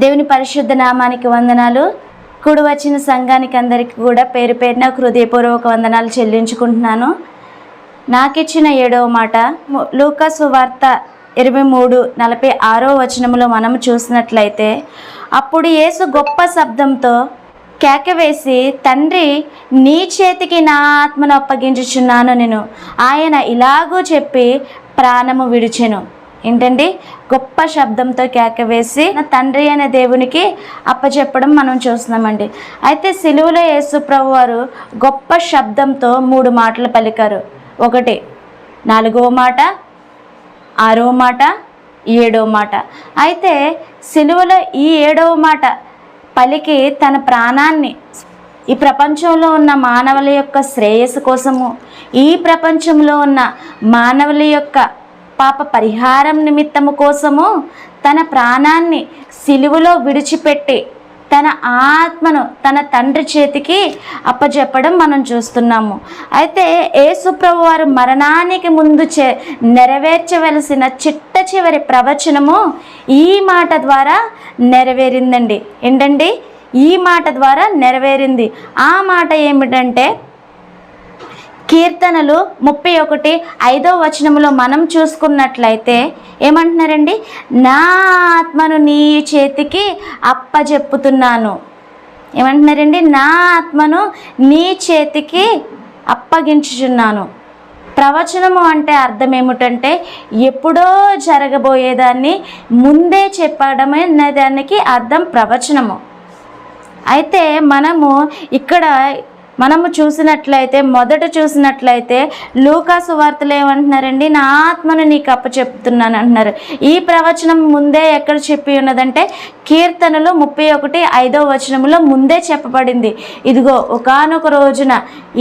దేవుని పరిశుద్ధ నామానికి వందనాలు. కూడి వచ్చిన సంఘానికి అందరికీ కూడా పేరు పేరున హృదయపూర్వక వందనాలు చెల్లించుకుంటున్నాను. నాకిచ్చిన ఏడవ మాట లూకాసు వార్త ఇరవై మూడు నలభై ఆరో వచనంలో మనం చూసినట్లయితే అప్పుడు యేసు గొప్ప శబ్దంతో కేకవేసి తండ్రి నీ చేతికి నా ఆత్మను అప్పగించుచున్నాను నేను. ఆయన ఇలాగూ చెప్పి ప్రాణము విడిచెను. ఏంటండి? గొప్ప శబ్దంతో కేక వేసి తండ్రి అనే దేవునికి అప్పచెప్పడం మనం చూస్తున్నామండి. అయితే సిలువలో యేసుప్రభు వారు గొప్ప శబ్దంతో మూడు మాటలు పలికారు. ఒకటి నాలుగవ మాట ఆరవ మాట ఏడవ మాట. అయితే సిలువలో ఈ ఏడవ మాట పలికి తన ప్రాణాన్ని ఈ ప్రపంచంలో ఉన్న మానవుల యొక్క శ్రేయస్సు కోసము ఈ ప్రపంచంలో ఉన్న మానవుల యొక్క పాప పరిహారం నిమిత్తము కోసము తన ప్రాణాన్ని సిలువలో విడిచిపెట్టి తన ఆత్మను తన తండ్రి చేతికి అప్పజెప్పడం మనం చూస్తున్నాము. అయితే యేసుప్రభు వారు మరణానికి ముందు చే నెరవేర్చవలసిన చిట్ట చివరి ప్రవచనము ఈ మాట ద్వారా నెరవేరిందండి. ఏంటండి? ఈ మాట ద్వారా నెరవేరింది. ఆ మాట ఏమిటంటే కీర్తనలు ముప్పై ఒకటి ఐదో వచనములో మనం చూసుకున్నట్లయితే ఏమంటున్నారండి? నా ఆత్మను నీ చేతికి అప్పజెప్పుతున్నాను. ఏమంటున్నారండి? నా ఆత్మను నీ చేతికి అప్పగించుచున్నాను. ప్రవచనము అంటే అర్థం ఏమిటంటే ఎప్పుడో జరగబోయేదాన్ని ముందే చెప్పడమే దానికి అర్థం ప్రవచనము. అయితే మనము ఇక్కడ మనము చూసినట్లయితే మొదట చూసినట్లయితే లూకాసు వార్తలు ఏమంటున్నారండి? నా ఆత్మను నీకు అప్పచెప్తున్నాను అంటున్నారు ఈ ప్రవచనం ముందే ఎక్కడ చెప్పి ఉన్నదంటే కీర్తనలు ముప్పై ఒకటి ఐదో వచనంలో ముందే చెప్పబడింది. ఇదిగో ఒకానొక రోజున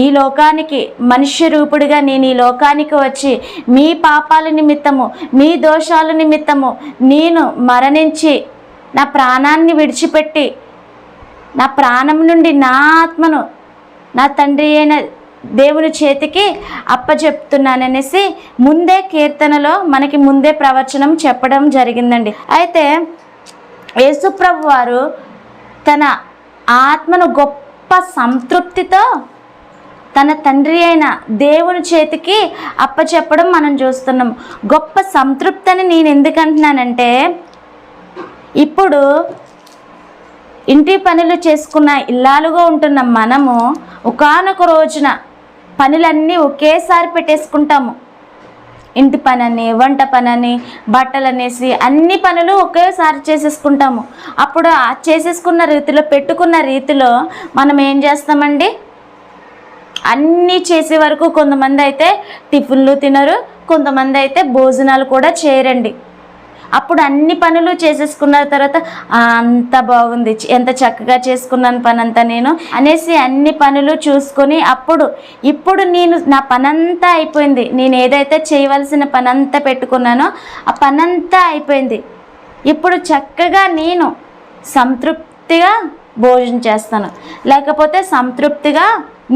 ఈ లోకానికి మనుష్య రూపుడిగా నేను ఈ లోకానికి వచ్చి మీ పాపాల నిమిత్తము మీ దోషాల నిమిత్తము నేను మరణించి నా ప్రాణాన్ని విడిచిపెట్టి నా ప్రాణం నుండి నా ఆత్మను నా తండ్రి అయిన దేవుని చేతికి అప్పచెప్తున్నాననేసి ముందే కీర్తనలో మనకి ముందే ప్రవచనం చెప్పడం జరిగిందండి. అయితే యేసుప్రభు వారు తన ఆత్మను గొప్ప సంతృప్తితో తన తండ్రి అయిన దేవుని చేతికి అప్పచెప్పడం మనం చూస్తున్నాం. గొప్ప సంతృప్తి అని నేను ఎందుకంటున్నానంటే ఇప్పుడు ఇంటి పనులు చేసుకున్న ఇల్లాలుగా ఉంటున్న మనము ఒకానొక రోజున పనులన్నీ ఒకేసారి పెట్టేసుకుంటాము. ఇంటి పనని వంట పనని బట్టలు అనేసి అన్ని పనులు ఒకేసారి చేసేసుకుంటాము. అప్పుడు ఆ చేసేసుకున్న రీతిలో పెట్టుకున్న రీతిలో మనం ఏం చేస్తామండి? అన్నీ చేసే వరకు కొంతమంది అయితే టిఫిన్లు తినరు కొంతమంది అయితే భోజనాలు కూడా చేయరండి. అప్పుడు అన్ని పనులు చేసేసుకున్న తర్వాత అంత బాగుంది ఎంత చక్కగా చేసుకున్నాను పని అంతా నేను అనేసి అన్ని పనులు చూసుకొని అప్పుడు ఇప్పుడు నేను నా పనంతా అయిపోయింది. నేను ఏదైతే చేయవలసిన పనంతా పెట్టుకున్నానో ఆ పనంతా అయిపోయింది. ఇప్పుడు చక్కగా నేను సంతృప్తిగా భోజనం చేస్తాను. లేకపోతే సంతృప్తిగా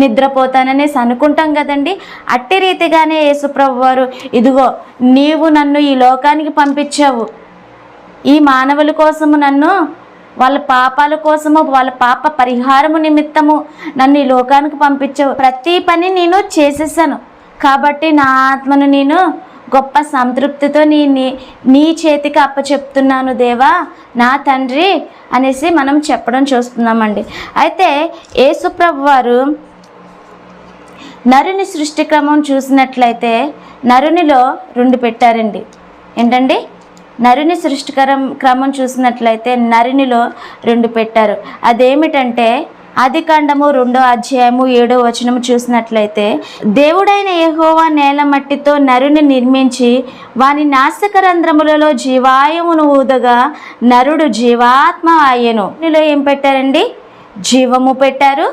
నిద్రపోతాననేసి అనుకుంటాం కదండి. అట్టి రీతిగానే యేసుప్రభు వారు ఇదిగో నీవు నన్ను ఈ లోకానికి పంపించావు. ఈ మానవుల కోసము నన్ను వాళ్ళ పాపాల కోసము వాళ్ళ పాప పరిహారము నిమిత్తము నన్ను ఈ లోకానికి పంపించావు. ప్రతి పని నేను చేసేసాను. కాబట్టి నా ఆత్మను నేను గొప్ప సంతృప్తితో నీ నీ నీ చేతికి అప్పచెప్తున్నాను దేవా నా తండ్రి అనేసి మనం చెప్పడం చూస్తున్నామండి. అయితే యేసుప్రభు వారు నరుని సృష్టి క్రమం చూసినట్లయితే నరునిలో రెండు పెట్టారండి. ఏంటండి? నరుని సృష్టికరం క్రమం చూసినట్లయితే నరునిలో రెండు పెట్టారు. అదేమిటంటే ఆది రెండో అధ్యాయము ఏడో వచనము చూసినట్లయితే దేవుడైన యహోవా నేల మట్టితో నరుని నిర్మించి వాని నాసికరంధ్రములలో జీవాయువును ఊదగా నరుడు జీవాత్మ ఆయను ఇందులో ఏం పెట్టారండి? జీవము పెట్టారు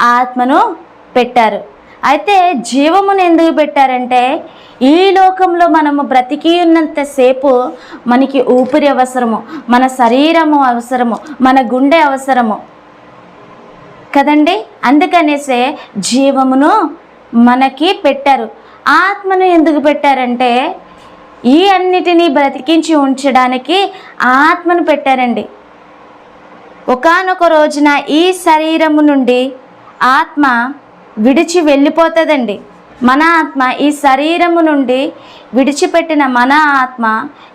ఆత్మను పెట్టారు. అయితే జీవమును ఎందుకు పెట్టారంటే ఈ లోకంలో మనము బ్రతికి ఉన్నంతసేపు మనకి ఊపిరి అవసరము మన శరీరము అవసరము మన గుండె అవసరము. కదండి? అందుకనేసే జీవమును మనకి పెట్టారు. ఆత్మను ఎందుకు పెట్టారంటే ఈ అన్నిటినీ బ్రతికించి ఉంచడానికి ఆత్మను పెట్టారండి. ఒకానొక రోజున ఈ శరీరము నుండి ఆత్మ విడిచి వెళ్ళిపోతుందండి. మన ఆత్మ ఈ శరీరము నుండి విడిచిపెట్టిన మన ఆత్మ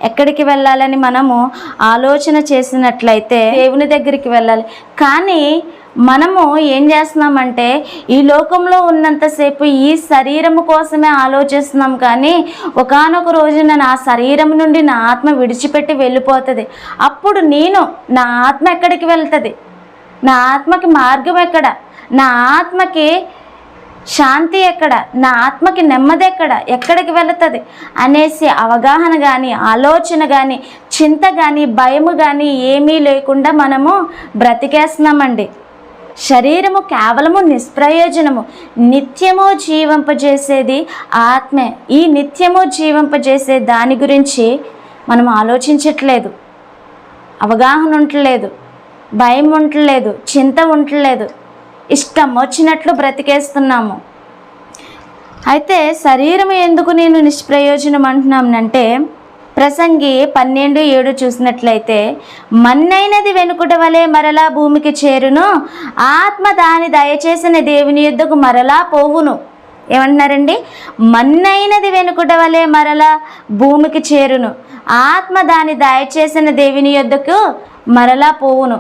ఎక్కడికి వెళ్ళాలని మనము ఆలోచన చేసినట్లయితే దేవుని దగ్గరికి వెళ్ళాలి. కానీ మనము ఏం చేస్తున్నామంటే ఈ లోకంలో ఉన్నంతసేపు ఈ శరీరము కోసమే ఆలోచిస్తున్నాం కానీ ఒకానొక రోజున నా శరీరం నుండి నా ఆత్మ విడిచిపెట్టి వెళ్ళిపోతుంది. అప్పుడు నేను నా ఆత్మ ఎక్కడికి వెళ్తుంది? నా ఆత్మకి మార్గం ఎక్కడ? నా ఆత్మకి శాంతి ఎక్కడ? నా ఆత్మకి నెమ్మది ఎక్కడ? ఎక్కడికి వెళుతుంది? అనేసి అవగాహన కానీ ఆలోచన కానీ చింత కానీ భయము కానీ ఏమీ లేకుండా మనము బ్రతికేస్తున్నామండి. శరీరము కేవలము నిష్ప్రయోజనము. నిత్యము జీవింపజేసేది ఆత్మే. ఈ నిత్యము జీవింపజేసే దాని గురించి మనం ఆలోచించట్లేదు. అవగాహన ఉండలేదు భయం ఉండలేదు చింత ఉండలేదు ఇష్టం వచ్చినట్లు బ్రతికేస్తున్నాము. అయితే శరీరం ఎందుకు నేను నిష్ప్రయోజనం అంటున్నానంటే ప్రసంగి పన్నెండు ఏడు చూసినట్లయితే మన్నైనది వెనుకుట వలె మరలా భూమికి చేరును ఆత్మ దాని దయచేసిన దేవుని యుద్ధకు మరలా పోవును. ఏమంటున్నారండి? మన్నైనది వెనుకుట వలె మరలా భూమికి చేరును ఆత్మ దాని దయచేసిన దేవుని యుద్ధకు మరలా పోవును.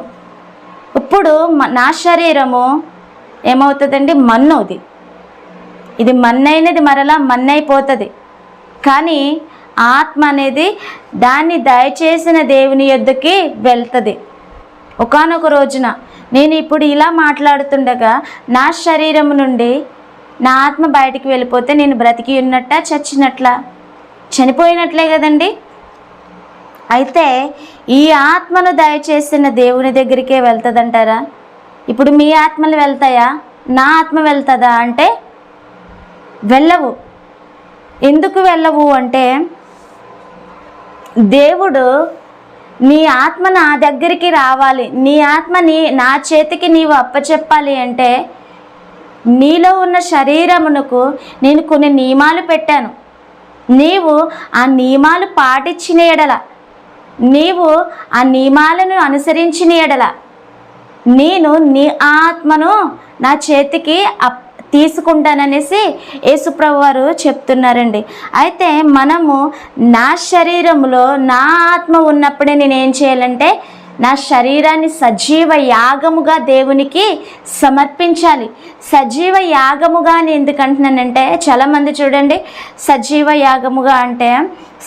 ఇప్పుడు నా శరీరము ఏమవుతుందండి మన్నుది. ఇది మన్నైనది మరలా మన్నైపోతుంది. కానీ ఆత్మ అనేది దాన్ని దయచేసిన దేవుని యొద్దకి వెళ్తుంది. ఒకానొక రోజున నేను ఇప్పుడు ఇలా మాట్లాడుతుండగా నా శరీరం నుండి నా ఆత్మ బయటికి వెళ్ళిపోతే నేను బ్రతికి ఉన్నట్ట చచ్చినట్ల? చనిపోయినట్లే కదండి. అయితే ఈ ఆత్మను దయచేసిన దేవుని దగ్గరికే వెళ్తుందంటారా? ఇప్పుడు మీ ఆత్మలు వెళ్తాయా? నా ఆత్మ వెళ్తుందా అంటే వెళ్ళవు. ఎందుకు వెళ్ళవు అంటే దేవుడు నీ ఆత్మ నా దగ్గరికి రావాలి. నీ ఆత్మ నీ నా చేతికి నీవు అప్పచెప్పాలి అంటే నీలో ఉన్న శరీరమునకు నేను కొన్ని నియమాలు పెట్టాను. నీవు ఆ నియమాలు పాటించిన ఎడల నీవు ఆ నియమాలను అనుసరించిన ఎడల నేను నీ ఆత్మను నా చేతికి అప్ తీసుకుంటాననేసి యేసుప్రభు వారు చెప్తున్నారండి. అయితే మనము నా శరీరంలో నా ఆత్మ ఉన్నప్పుడే నేను ఏం చేయాలంటే నా శరీరాన్ని సజీవ యాగముగా దేవునికి సమర్పించాలి. సజీవ యాగముగా అని ఎందుకు అంటున్నానంటే చాలామంది చూడండి సజీవ యాగముగా అంటే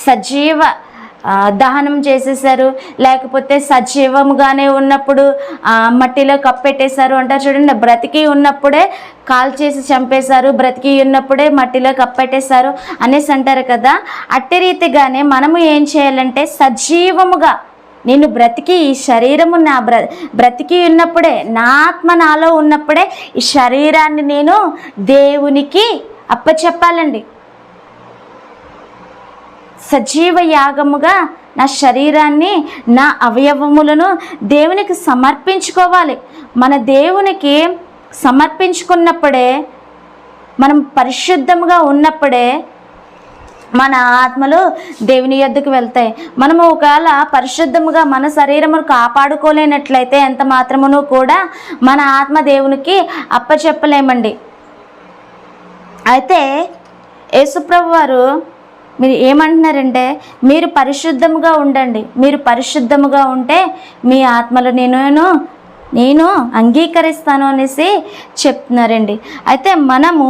సజీవ దహనం చేసేసారు లేకపోతే సజీవముగానే ఉన్నప్పుడు మట్టిలో కప్పెట్టేశారు అంటారు చూడండి. బ్రతికి ఉన్నప్పుడే కాల్ చేసి చంపేశారు బ్రతికి ఉన్నప్పుడే మట్టిలో కప్పెట్టేశారు అనేసి అంటారు కదా. అట్టి రీతిగానే మనము ఏం చేయాలంటే సజీవముగా నేను బ్రతికి ఈ శరీరము నా బ్ర బ్రతికి ఉన్నప్పుడే నా ఆత్మ నాలో ఉన్నప్పుడే ఈ శరీరాన్ని నేను దేవునికి అప్పచెప్పాలండి. సజీవ యాగముగా నా శరీరాన్ని నా అవయవములను దేవునికి సమర్పించుకోవాలి. మన దేవునికి సమర్పించుకున్నప్పుడే మనం పరిశుద్ధముగా ఉన్నప్పుడే మన ఆత్మలు దేవుని యొద్దకు వెళ్తాయి. మనము ఒకవేళ పరిశుద్ధముగా మన శరీరమును కాపాడుకోలేనట్లయితే ఎంత మాత్రమును కూడా మన ఆత్మ దేవునికి అప్పచెప్పలేమండి. అయితే యేసుప్రభు వారు మీరు ఏమంటున్నారంటే మీరు పరిశుద్ధముగా ఉండండి. మీరు పరిశుద్ధముగా ఉంటే మీ ఆత్మలు నేను నేను అంగీకరిస్తాను అనేసి చెప్తున్నారండి. అయితే మనము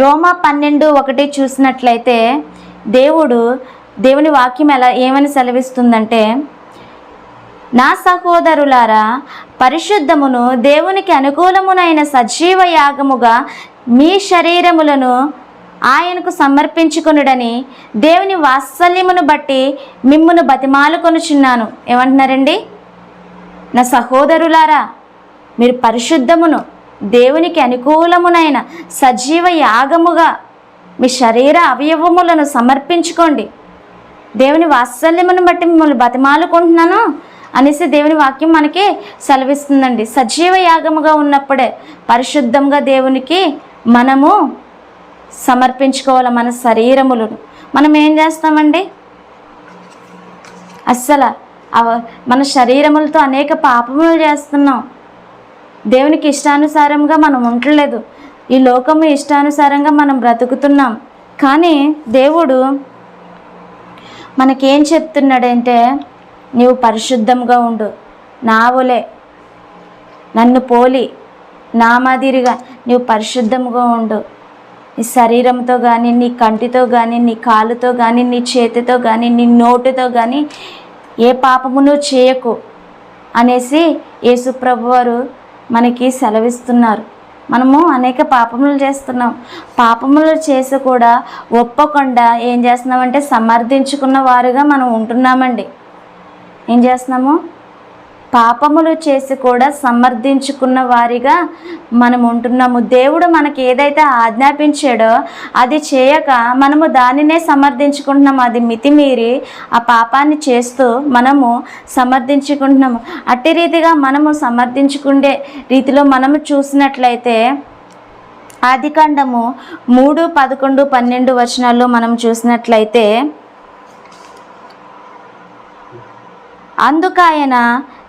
రోమా పన్నెండు ఒకటి చూసినట్లయితే దేవుడు దేవుని వాక్యం ఎలా ఏమని సెలవిస్తుందంటే నా సహోదరులారా పరిశుద్ధమును దేవునికి అనుకూలమునైన సజీవ యాగముగా మీ శరీరములను ఆయనకు సమర్పించుకొనుడని దేవుని వాత్సల్యమును బట్టి మిమ్మును బతిమాలుకొనుచున్నాను. ఏమంటున్నారండి? నా సహోదరులారా మీరు పరిశుద్ధమును దేవునికి అనుకూలమునైన సజీవ యాగముగా మీ శరీర అవయవములను సమర్పించుకోండి. దేవుని వాత్సల్యమును బట్టి మిమ్మల్ని బతిమాలుకుంటున్నాను అనేసి దేవుని వాక్యం మనకి సెలవిస్తుందండి. సజీవ యాగముగా ఉన్నప్పుడే పరిశుద్ధంగా దేవునికి మనము సమర్పించుకోవాలి మన శరీరములను. మనం ఏం చేస్తామండి? అస్సలు అవ- మన శరీరములతో అనేక పాపములు చేస్తున్నాం. దేవునికి ఇష్టానుసారంగా మనం ఉండలేదు. ఈ లోకము ఇష్టానుసారంగా మనం బ్రతుకుతున్నాం. కానీ దేవుడు మనకేం చెప్తున్నాడంటే నీవు పరిశుద్ధంగా ఉండు. నావులే నన్ను పోలి. నా మాదిరిగా నీవు పరిశుద్ధంగా ఉండు. నీ శరీరంతో కానీ నీ కంటితో కానీ నీ కాలుతో కానీ నీ చేతితో కానీ నీ నోటితో కానీ ఏ పాపమును చేయకు అనేసి యేసుప్రభు వారు మనకి సెలవిస్తున్నారు. మనము అనేక పాపములు చేస్తున్నాం. పాపములు చేసి కూడా ఒప్పకుండా ఏం చేస్తున్నామంటే సమర్థించుకున్న వారుగా మనం ఉంటున్నామండి. ఏం చేస్తున్నాము? పాపములు చేసి కూడా సమర్థించుకున్న వారిగా మనం ఉంటున్నాము. దేవుడు మనకి ఏదైతే ఆజ్ఞాపించాడో అది చేయక మనము దానినే సమర్థించుకుంటున్నాము. అది మితిమీరి ఆ పాపాన్ని చేస్తూ మనము సమర్థించుకుంటున్నాము. అట్టి రీతిగా మనము సమర్థించుకునే రీతిలో మనము చూసినట్లయితే ఆదికాండము మూడు పదకొండు పన్నెండు వచనాల్లో మనం చూసినట్లయితే అందుకాయన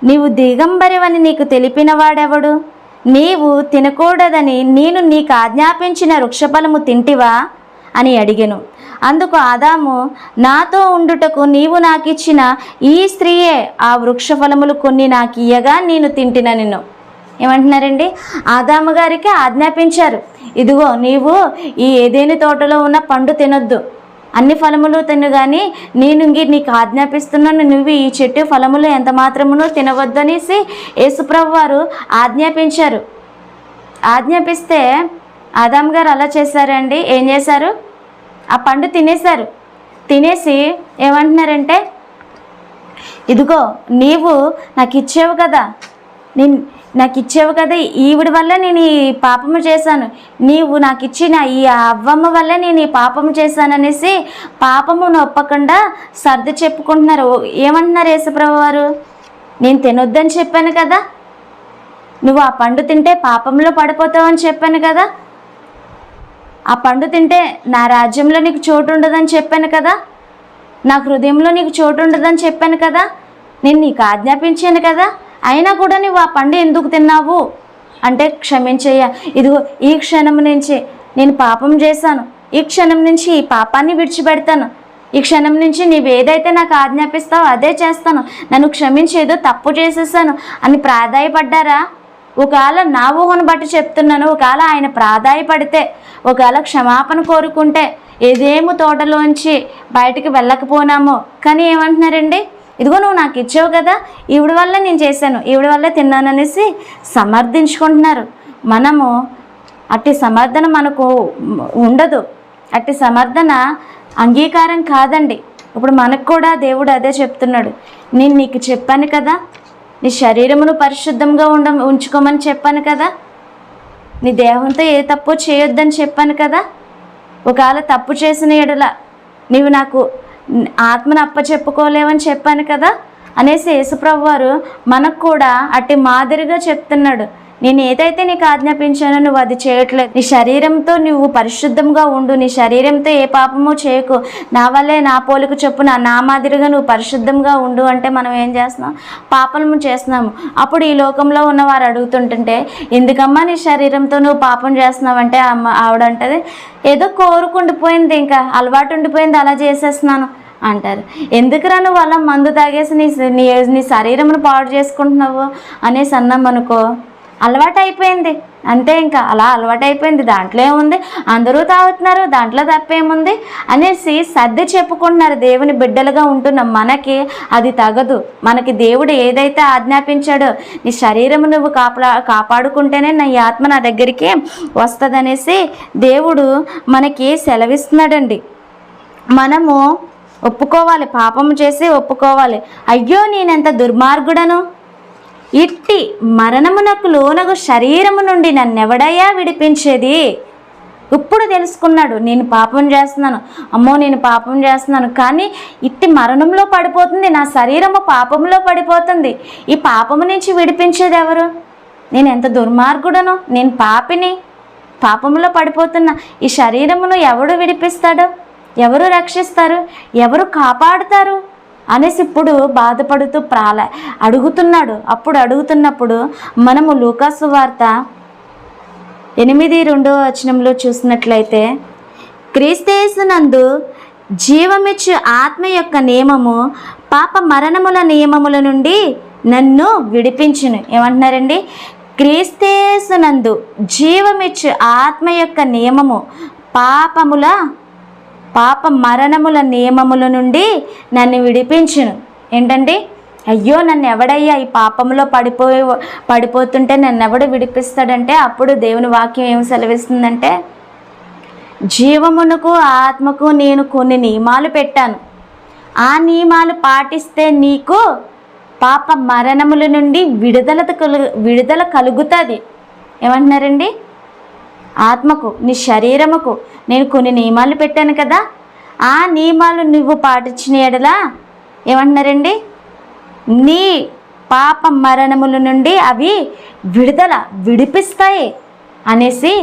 నీవు దిగంబరివని నీకు తెలిపిన వాడెవడు? నీవు తినకూడదని నేను నీకు ఆజ్ఞాపించిన వృక్షఫలము తింటివా? అని అడిగెను. అందుకు ఆదాము నాతో ఉండుటకు నీవు నాకిచ్చిన ఈ స్త్రీయే ఆ వృక్షఫలములు కొన్ని నాకు ఇయ్యగా నేను తింటిన నిన్ను. ఏమంటున్నారండి? ఆదాము గారికి ఆజ్ఞాపించారు. ఇదిగో నీవు ఈ ఏదేని తోటలో ఉన్న పండు తినొద్దు. అన్ని ఫలములు తిను కానీ నేను నీకు ఆజ్ఞాపిస్తున్నాను. నువ్వు ఈ చెట్టు ఫలములు ఎంత మాత్రమునో తినవద్దనేసి యేసుప్రభు వారు ఆజ్ఞాపించారు. ఆజ్ఞాపిస్తే ఆదాం గారు అలా చేశారండి. ఏం చేశారు? ఆ పండు తినేశారు. తినేసి ఏమంటున్నారంటే ఇదిగో నీవు నాకు ఇచ్చావు కదా. నేను నాకు ఇచ్చావు కదా ఈవిడి వల్ల నేను ఈ పాపము చేశాను. నీవు నాకు ఇచ్చిన ఈ అవ్వమ్మ వల్ల నేను ఈ పాపము చేశాను అనేసి పాపమును నొప్పకుండా సర్ది చెప్పుకుంటున్నారు. ఓ- ఏమంటున్నారు యేసుప్రభు వారు నేను తినొద్దని చెప్పాను కదా. నువ్వు ఆ పండు తింటే పాపంలో పడిపోతావు అని చెప్పాను కదా. ఆ పండు తింటే నా రాజ్యంలో నీకు చోటు ఉండదని చెప్పాను కదా. నా హృదయంలో నీకు చోటు ఉండదని చెప్పాను కదా. నేను నీకు ఆజ్ఞాపించాను కదా. అయినా కూడా నువ్వు ఆ పండు ఎందుకు తిన్నావు? అంటే క్షమించయ్యా. ఇదిగో ఈ క్షణం నుంచి నేను పాపం చేశాను. ఈ క్షణం నుంచి ఈ పాపాన్ని విడిచిపెడతాను. ఈ క్షణం నుంచి నీవు ఏదైతే నాకు ఆజ్ఞాపిస్తావో అదే చేస్తాను. నన్ను క్షమించి ఏదో తప్పు చేసేసాను. అని ప్రాధాయపడ్డారా? ఒకవేళ నా ఊహను బట్టి చెప్తున్నాను ఒకవేళ ఆయన ప్రాధాయపడితే ఒకవేళ క్షమాపణ కోరుకుంటే ఏదేమో తోటలోంచి బయటికి వెళ్ళకపోనామో. కానీ ఏమంటున్నారండి? ఇదిగో నువ్వు నాకు ఇచ్చావు కదా ఈవిడ వల్ల నేను చేశాను ఈవిడ వల్ల తిన్నాను అనేసి సమర్థించుకుంటున్నారు. మనము అట్టి సమర్థన మనకు ఉండదు. అట్టి సమర్థన అంగీకారం కాదండి. ఇప్పుడు మనకు కూడా దేవుడు అదే చెప్తున్నాడు. నేను నీకు చెప్పాను కదా నీ శరీరమును పరిశుద్ధంగా ఉండ ఉంచుకోమని చెప్పాను కదా నీ దేహంతో ఏ తప్పు చేయొద్దని చెప్పాను కదా ఒకవేళ తప్పు చేసిన ఎడల నీవు నాకు ఆత్మను అప్పచెప్పుకోలేవని చెప్పాను కదా? అనేసి యేసుప్రభు వారు మనకు కూడా అట్టి మాదిరిగా చెప్తున్నాడు. నేను ఏదైతే నీకు ఆజ్ఞాపించానో నువ్వు అది చేయట్లేదు. నీ శరీరంతో నువ్వు పరిశుద్ధంగా ఉండు. నీ శరీరంతో ఏ పాపము చేయకు. నా వల్లే నా పోలిక చొప్పున నా మాదిరిగా నువ్వు పరిశుద్ధంగా ఉండు అంటే మనం ఏం చేస్తున్నాం? పాపము చేస్తున్నాము. అప్పుడు ఈ లోకంలో ఉన్నవారు అడుగుతుంటుంటే ఎందుకమ్మా నీ శరీరంతో నువ్వు పాపం చేస్తున్నావంటే అమ్మ ఆవిడ అంటది ఏదో కోరుకుండిపోయింది ఇంకా అలవాటు ఉండిపోయింది అలా చేసేస్తున్నాను. అంటారు. ఎందుకురా నువ్వు అలా మందు తాగేసి నీ నీ నీ శరీరమును పాడు చేసుకుంటున్నావు? అనేసి అన్నాం అనుకో అలవాటు అయిపోయింది అంతే ఇంకా అలా అలవాటు అయిపోయింది దాంట్లో ఏముంది? అందరూ తాగుతున్నారు దాంట్లో తప్పేముంది? అనేసి సర్ది చెప్పుకుంటున్నారు. దేవుని బిడ్డలుగా ఉంటున్న మనకి అది తగదు. మనకి దేవుడు ఏదైతే ఆజ్ఞాపించాడో నీ శరీరం నువ్వు కాపలా కాపాడుకుంటేనే నా ఈ ఆత్మ నా దగ్గరికి వస్తుందనేసి దేవుడు మనకి సెలవిస్తున్నాడండి. మనము ఒప్పుకోవాలి పాపము చేసి ఒప్పుకోవాలి. అయ్యో నేనెంత దుర్మార్గుడను? ఇట్టి మరణమునకు లోనగు శరీరము నుండి నన్నెవడయ్యా విడిపించేది? ఇప్పుడు తెలుసుకున్నాడు నేను పాపం చేస్తున్నాను. అమ్మో నేను పాపం చేస్తున్నాను. కానీ ఇట్టి మరణంలో పడిపోతుంది నా శరీరము పాపంలో పడిపోతుంది. ఈ పాపము నుంచి విడిపించేది ఎవరు? నేను ఎంత దుర్మార్గుడను? నేను పాపిని? పాపంలో పడిపోతున్న ఈ శరీరమును ఎవడు విడిపిస్తాడు? ఎవరు రక్షిస్తారు? ఎవరు కాపాడుతారు? అనేసి ఇప్పుడు బాధపడుతూ ప్రాల అడుగుతున్నాడు. అప్పుడు అడుగుతున్నప్పుడు మనము లూకాసు వార్త ఎనిమిది రెండవ వచనంలో చూసినట్లయితే క్రీస్తేసునందు జీవమిచ్చు ఆత్మ యొక్క నియమము పాప మరణముల నియమముల నుండి నన్ను విడిపించును. ఏమంటున్నారండి? క్రీస్తేసునందు జీవమిచ్చు ఆత్మ యొక్క నియమము పాపముల పాప మరణముల నియమముల నుండి నన్ను విడిపించును. ఏంటండి అయ్యో నన్ను ఎవడయ్యా ఈ పాపంలో పడిపోయి పడిపోతుంటే నన్ను ఎవడు విడిపిస్తాడంటే అప్పుడు దేవుని వాక్యం ఏమి సెలవిస్తుందంటే జీవమునకు ఆత్మకు నేను కొన్ని నియమాలు పెట్టాను. ఆ నియమాలు పాటిస్తే నీకు పాప మరణముల నుండి విడుదల కలుగు విడుదల కలుగుతుంది. ఏమంటున్నారండి? ఆత్మకు నీ శరీరముకు నేను కొన్ని నియమాలు పెట్టాను కదా? ఆ నియమాలు నువ్వు పాటించిన ఎడలా ఏమంటున్నారండి? నీ పాప మరణముల నుండి అవి విడుదల విడిపిస్తాయి అనేసి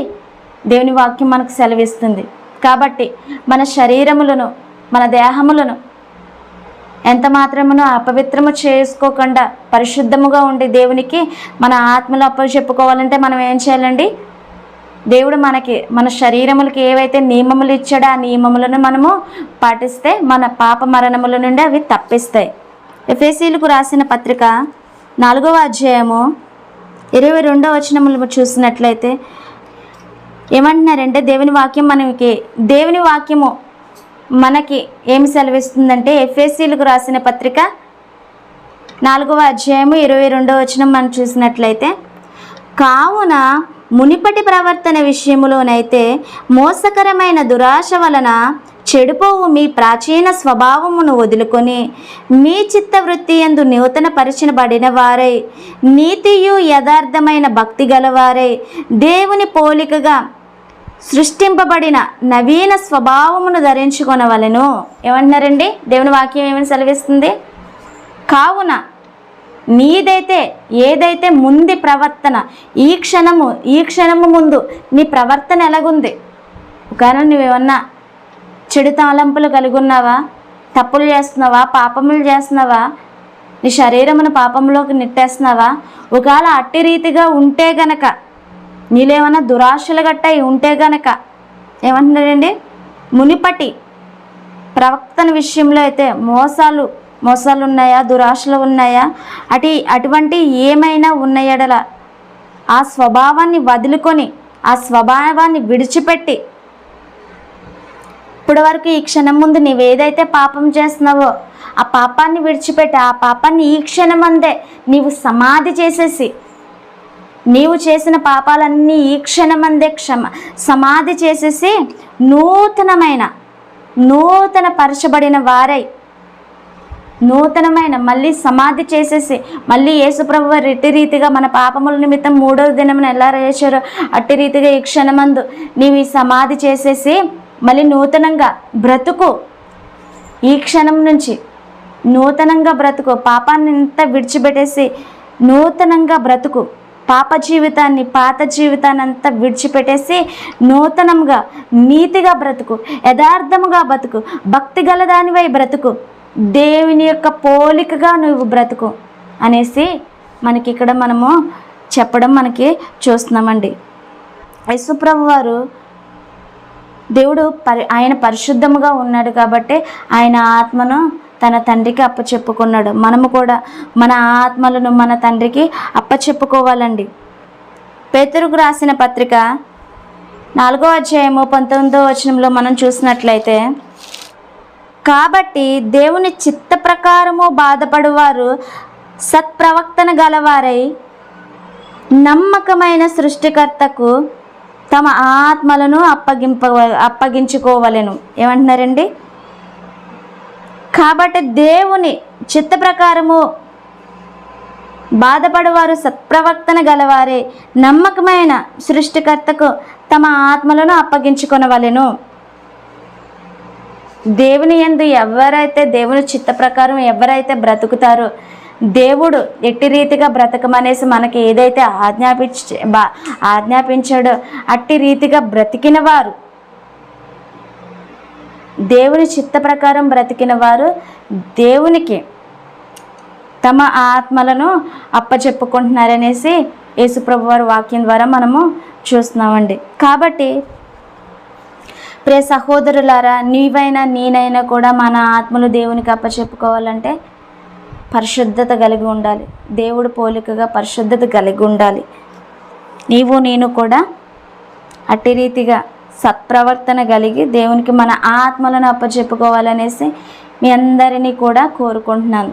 దేవుని వాక్యం మనకు సెలవిస్తుంది. కాబట్టి మన శరీరములను మన దేహములను ఎంత మాత్రమును అపవిత్రము చేసుకోకుండా పరిశుద్ధముగా ఉండి దేవునికి మన ఆత్మలు అప్ప చెప్పుకోవాలంటే మనం ఏం చేయాలండి? దేవుడు మనకి మన శరీరములకి ఏవైతే నియమములు ఇచ్చాడో ఆ నియమములను మనము పాటిస్తే మన పాప మరణముల నుండి అవి తప్పిస్తాయి. ఎఫ్ఎసీలకు రాసిన పత్రిక నాలుగవ అధ్యాయము ఇరవై రెండవ వచనములు చూసినట్లయితే ఏమంటున్నారంటే దేవుని వాక్యం మనకి దేవుని వాక్యము మనకి ఏమి సెలవిస్తుందంటే ఎఫ్ఎస్సీలకు రాసిన పత్రిక నాలుగవ అధ్యాయము ఇరవై రెండవ వచనం మనం చూసినట్లయితే కావున మునిపటి ప్రవర్తన విషయములోనైతే మోసకరమైన దురాశ వలన చెడిపోవు మీ ప్రాచీన స్వభావమును వదులుకొని మీ చిత్తవృత్తి ఎందు నూతన పరిచినబడిన వారై నీతియు యథార్థమైన భక్తి గలవారై దేవుని పోలికగా సృష్టింపబడిన నవీన స్వభావమును ధరించుకొనవలెను. ఏమంటున్నారండి? దేవుని వాక్యం ఏమని సెలవిస్తుంది? కావున నీదైతే ఏదైతే ముందు ప్రవర్తన ఈ క్షణము ఈ క్షణము ముందు నీ ప్రవర్తన ఎలాగుంది? ఒకవేళ నువ్వేమన్నా చెడు తాళంపులు కలిగి ఉన్నావా తప్పులు చేస్తున్నావా? పాపములు చేస్తున్నావా? నీ శరీరమును పాపంలోకి నెట్టేస్తున్నావా? ఒకవేళ అట్టి రీతిగా ఉంటే గనక నీలేమన్నా దురాశలు గట్ట ఉంటే గనక ఏమంటున్నారండి మునిపటి ప్రవక్తన విషయంలో అయితే మోసాలు మోసాలు ఉన్నాయా దురాశలు ఉన్నాయా? అటు అటువంటి ఏమైనా ఉన్నాయడల ఆ స్వభావాన్ని వదులుకొని ఆ స్వభావాన్ని విడిచిపెట్టి ఇప్పటి వరకు ఈ క్షణం ముందు నీవేదైతే పాపం చేస్తున్నావో ఆ పాపాన్ని విడిచిపెట్టి ఆ పాపాన్ని ఈ క్షణమందే నీవు సమాధి చేసేసి నీవు చేసిన పాపాలన్నీ ఈ క్షణమందే క్షమ సమాధి చేసేసి నూతనమైన నూతన పరచబడిన వారై నూతనమైన మళ్ళీ సమాధి చేసేసి మళ్ళీ యేసుప్రభు వారు ఇట్టి రీతిగా మన పాపముల నిమిత్తం మూడవ దినమున ఎలా చేశారో అట్టి రీతిగా ఈ క్షణమందు నీవు ఈ సమాధి చేసేసి మళ్ళీ నూతనంగా బ్రతుకు. ఈ క్షణం నుంచి నూతనంగా బ్రతుకు. పాపాన్ని ఇంత విడిచిపెట్టేసి నూతనంగా బ్రతుకు. పాప జీవితాన్ని పాత జీవితాన్ని అంతా విడిచిపెట్టేసి నూతనంగా నీతిగా బ్రతుకు. యథార్థముగా బ్రతుకు. భక్తి గలదానివై బ్రతుకు. దేవుని యొక్క పోలికగా నువ్వు బ్రతుకు అనేసి మనకి ఇక్కడ మనము చెప్పడం మనకి చూస్తున్నామండి. యశుప్రభు వారు దేవుడు పరి ఆయన పరిశుద్ధముగా ఉన్నాడు కాబట్టి ఆయన ఆత్మను తన తండ్రికి అప్పచెప్పుకున్నాడు. మనము కూడా మన ఆత్మలను మన తండ్రికి అప్పచెప్పుకోవాలండి. పేతురుకు రాసిన పత్రిక నాలుగో అధ్యాయము పంతొమ్మిదో వచనంలో మనం చూసినట్లయితే కాబట్టి దేవుని చిత్త ప్రకారము బాధపడువారు సత్ప్రవర్తన గలవారై నమ్మకమైన సృష్టికర్తకు తమ ఆత్మలను అప్పగింప అప్పగించుకోవలెను. ఏమంటున్నారండి? కాబట్టి దేవుని చిత్త ప్రకారము బాధపడువారు సత్ప్రవర్తన గలవారే నమ్మకమైన సృష్టికర్తకు తమ ఆత్మలను అప్పగించుకొనవలెను. దేవుని యందు ఎవరైతే దేవుని చిత్త ప్రకారం ఎవరైతే బ్రతుకుతారో దేవుడు ఎట్టి రీతిగా బ్రతకమనేసి మనకి ఏదైతే ఆజ్ఞాపించ ఆజ్ఞాపించాడో అట్టి రీతిగా బ్రతికిన వారు దేవుని చిత్త ప్రకారం బ్రతికిన వారు దేవునికి తమ ఆత్మలను అప్పచెప్పుకుంటున్నారనేసి యేసుప్రభు వారి వాక్యం ద్వారా మనము చూస్తున్నామండి. కాబట్టి ప్రే సహోదరులారా నీవైనా నేనైనా కూడా మన ఆత్మలు దేవునికి అప్పచెప్పుకోవాలంటే పరిశుద్ధత కలిగి ఉండాలి. దేవుడు పోలికగా పరిశుద్ధత కలిగి ఉండాలి. నీవు నేను కూడా అట్టి రీతిగా సత్ప్రవర్తన కలిగి దేవునికి మన ఆత్మలను అప్పచెప్పుకోవాలనేసి మీ అందరినీ కూడా కోరుకుంటున్నాను.